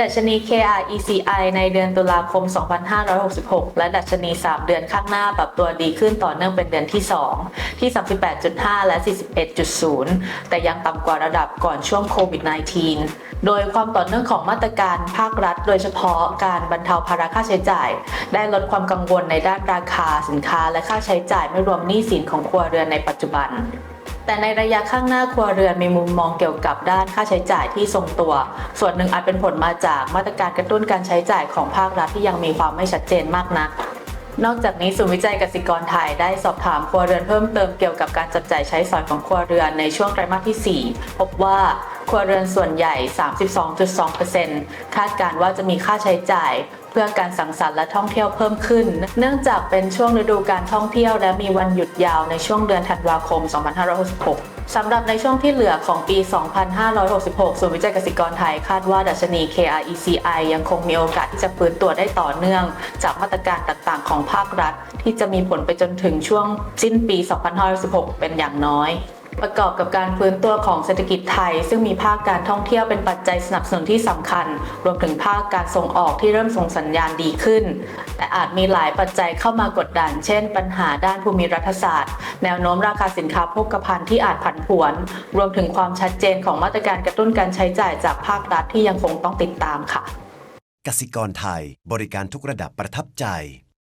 ดัชนี KRECI ในเดือนตุลาคม 2566 และดัชนี 3 เดือนข้างหน้าปรับตัวดีขึ้นต่อเนื่องเป็นเดือนที่ 2 ที่ 38.5 และ 41.0 แต่ยังต่ำกว่าระดับก่อนช่วงโควิด -19 โดยความต่อเนื่องของมาตรการภาครัฐ โดยเฉพาะการบรรเทาภาระค่าใช้จ่าย ได้ลดความกังวลในด้านราคาสินค้าและค่าใช้จ่ายไม่รวมหนี้สินของครัวเรือนในปัจจุบัน แต่ในระยะข้างหน้าครัวเรือนมีมุมมองเกี่ยวกับด้านค่าใช้จ่ายที่ทรงตัว ส่วนหนึ่งอาจเป็นผลมาจากมาตรการกระตุ้นการใช้จ่ายของภาครัฐที่ยังมีความไม่ชัดเจนมากนักนอกจากนี้ศูนย์วิจัยกสิกรไทยได้สอบถามครัวเรือนเพิ่มเติมเกี่ยวกับการจับจ่ายใช้สอยของครัวเรือนในช่วงไตรมาสที่ 4 พบว่า ครัวเรือนส่วนใหญ่ 32.2%คาดการว่าจะมีค่าใช้จ่ายเพื่อการสังสรรค์และท่องเที่ยวเพิ่มขึ้น เนื่องจากเป็นช่วงฤดูการท่องเที่ยวและมีวันหยุดยาวในช่วงเดือนธันวาคม 2566 สำหรับในช่วงที่เหลือของปี 2566ศูนวิจัยเกษตรกรไทยคาดว่าดัชนี KRECI ยังคงมีโอกาสที่จะฟื้นตัวได้ต่อเนื่อง จากมาตรการต่างๆ ของภาครัฐ ที่จะมีผลไปจนถึงช่วงสิ้นปี 2566 เป็นอย่างน้อย ประกอบกับการฟื้นตัวของเศรษฐกิจไทย ซึ่งมีภาคการท่องเที่ยวเป็นปัจจัยสนับสนุนที่สำคัญ รวมถึงภาคการส่งออกที่เริ่มส่งสัญญาณดีขึ้น แต่อาจมีหลายปัจจัยเข้ามากดดัน เช่น ปัญหาด้านภูมิรัฐศาสตร์ แนวโน้มราคาสินค้าโภคภัณฑ์ที่อาจผันผวน รวมถึงความชัดเจนของมาตรการกระตุ้นการใช้จ่ายจากภาครัฐที่ยังคงต้องติดตามค่ะ กสิกรไทย บริการทุกระดับประทับใจ